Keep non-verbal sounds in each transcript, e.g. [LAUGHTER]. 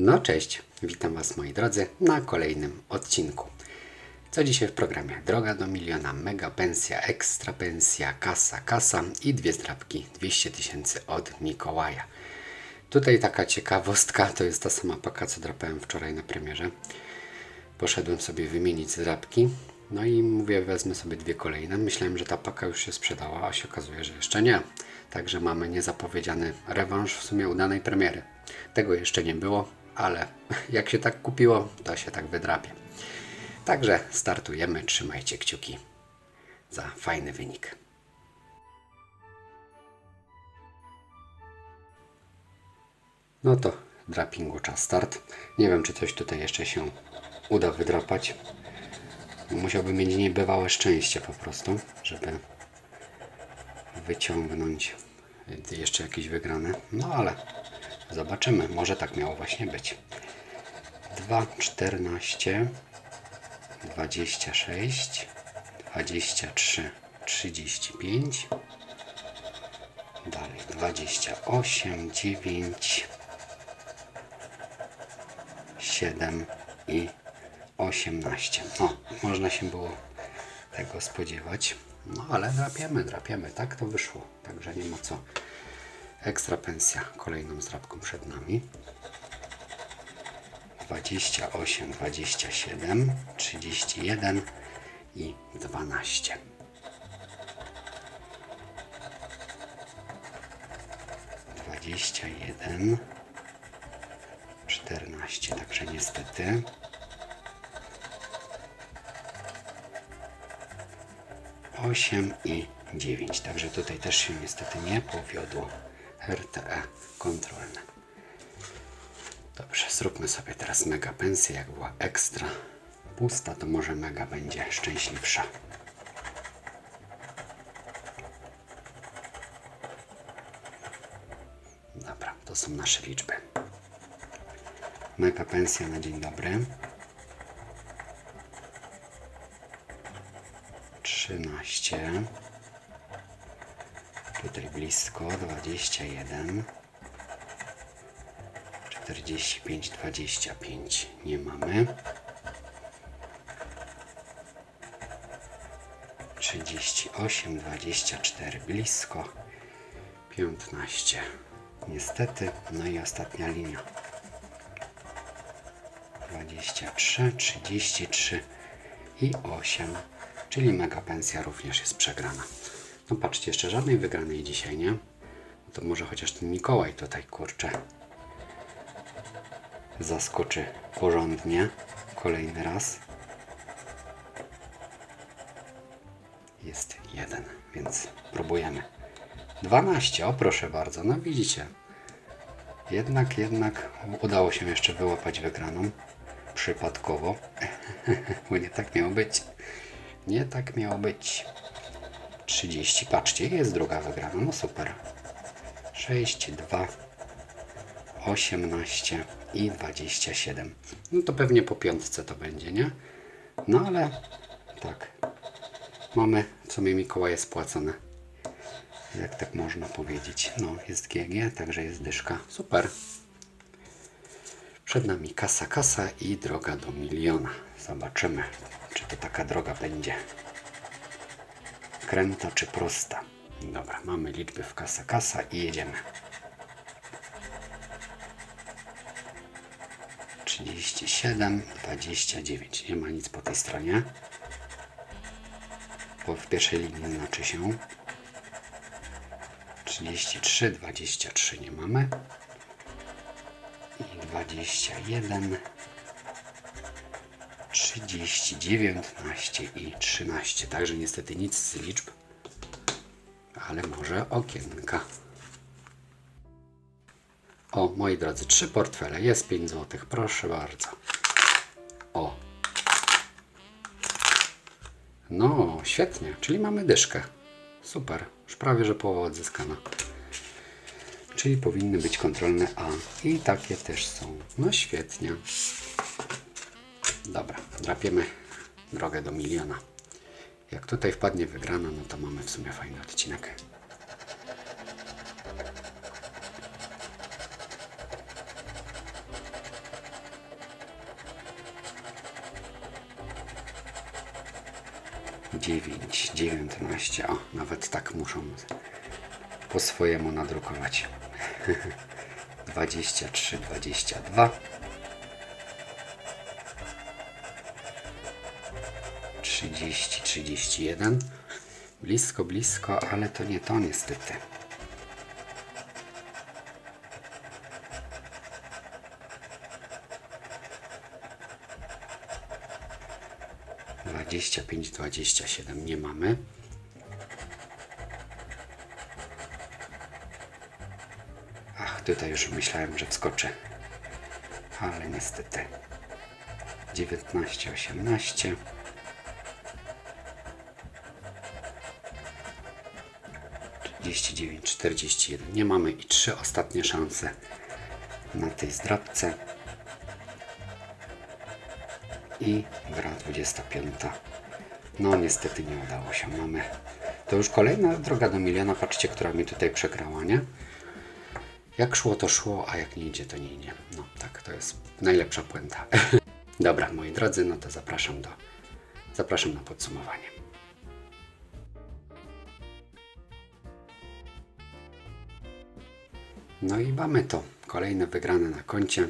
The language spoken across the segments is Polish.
No cześć, witam Was moi drodzy na kolejnym odcinku. Co dzisiaj w programie? Droga do miliona, mega pensja, ekstra pensja, kasa, kasa i dwie zdrabki 200 tysięcy od Mikołaja. Tutaj taka ciekawostka, to jest ta sama paka, co drapałem wczoraj na premierze. Poszedłem sobie wymienić zdrabki, no i mówię, wezmę sobie dwie kolejne. Myślałem, że ta paka już się sprzedała, a się okazuje, że jeszcze nie. Także mamy niezapowiedziany rewanż w sumie udanej premiery. Tego jeszcze nie było, ale jak się tak kupiło, to się tak wydrapie. Także startujemy, trzymajcie kciuki za fajny wynik. No to drapingu czas start. Nie wiem, czy coś tutaj jeszcze się uda wydrapać. Musiałbym mieć niebywałe szczęście po prostu, żeby wyciągnąć jeszcze jakieś wygrane. No ale zobaczymy. Może tak miało właśnie być. 2, 14, 26, 23, 35. Dalej 28, 9, 7 i 18. No, można się było tego spodziewać. No, ale drapiemy, drapiemy. Tak to wyszło. Także nie ma co. Ekstra pensja kolejną zdrabką przed nami. 28, 27, 31 i 12. Dwadzieścia jeden, czternaście, także niestety. Osiem i dziewięć, także tutaj też się niestety nie powiodło. RTE kontrolne. Dobrze, zróbmy sobie teraz mega pensję. Jak była ekstra pusta, to może mega będzie szczęśliwsza. Dobra, to są nasze liczby. Mega pensja na dzień dobry. 13. Tutaj blisko 21. 45, 25 nie mamy. 38, 24 blisko. 15 niestety. No i ostatnia linia. 23, 33 i 8. Czyli mega pensja również jest przegrana. No patrzcie, jeszcze żadnej wygranej dzisiaj, nie? No to może chociaż ten Mikołaj tutaj kurczę zaskoczy porządnie. Kolejny raz. Jest jeden, więc próbujemy. 12, o proszę bardzo, no widzicie. Jednak, jednak udało się jeszcze wyłapać wygraną. Przypadkowo. [LAUGHS] Bo nie tak miało być. Nie tak miało być. 30, patrzcie, jest druga wygrana, no super. 6, 2, 18 i 27. No to pewnie po piątce to będzie, nie? No ale tak. Mamy w sumie Mikołaje spłacone. Jak tak można powiedzieć. No, jest GG, także jest dyszka. Super. Przed nami kasa, kasa i droga do miliona. Zobaczymy, czy to taka droga będzie. Kręta czy prosta. Dobra, mamy liczby w kasa, kasa i jedziemy. 37, 29. Nie ma nic po tej stronie. Bo w pierwszej linii znaczy się 33, 23 nie mamy. I 21, 30, 19 i 13. Także niestety nic z liczb, ale może okienka. O, moi drodzy, trzy portfele. Jest 5 zł. Proszę bardzo. O. No, świetnie. Czyli mamy dyszkę. Super. Już prawie, że połowa odzyskana. Czyli powinny być kontrolne A. I takie też są. No świetnie. Dobra, drapiemy drogę do miliona. Jak tutaj wpadnie wygrana, no to mamy w sumie fajny odcinek. Dziewięć, dziewiętnaście, o, nawet tak muszą po swojemu nadrukować. [LAUGHS] dwadzieścia trzy, dwadzieścia dwa. 30, 31. Blisko, blisko, ale to nie to niestety. Dwadzieścia pięć, dwadzieścia siedem nie mamy. Ach, tutaj już myślałem, że wskoczę. Ale niestety. 19, 18. 39, 41. Nie mamy i trzy ostatnie szanse na tej zdrabce. I gra 25. No niestety nie udało się. Mamy. To już kolejna droga do miliona. Patrzcie, która mi tutaj przegrała, nie? Jak szło, to szło, a jak nie idzie, to nie idzie. No tak, to jest najlepsza puenta. [LAUGHS] Dobra, moi drodzy, no to zapraszam do. Zapraszam na podsumowanie. No i mamy to. Kolejne wygrane na koncie.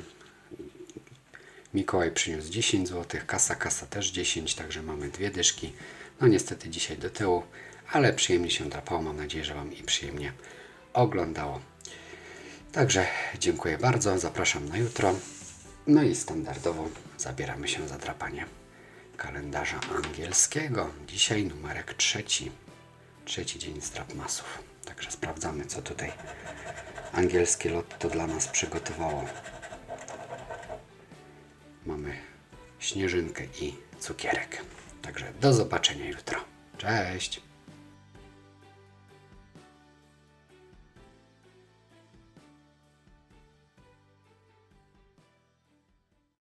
Mikołaj przyniósł 10 zł, kasa, kasa też 10, także mamy dwie dyszki. No niestety dzisiaj do tyłu, ale przyjemnie się drapało. Mam nadzieję, że Wam i przyjemnie oglądało. Także dziękuję bardzo, zapraszam na jutro. No i standardowo zabieramy się za drapanie kalendarza angielskiego. Dzisiaj numerek trzeci. Trzeci dzień strapmasów. Także sprawdzamy, co tutaj angielskie lotto dla nas przygotowało. Mamy śnieżynkę i cukierek. Także do zobaczenia jutro. Cześć!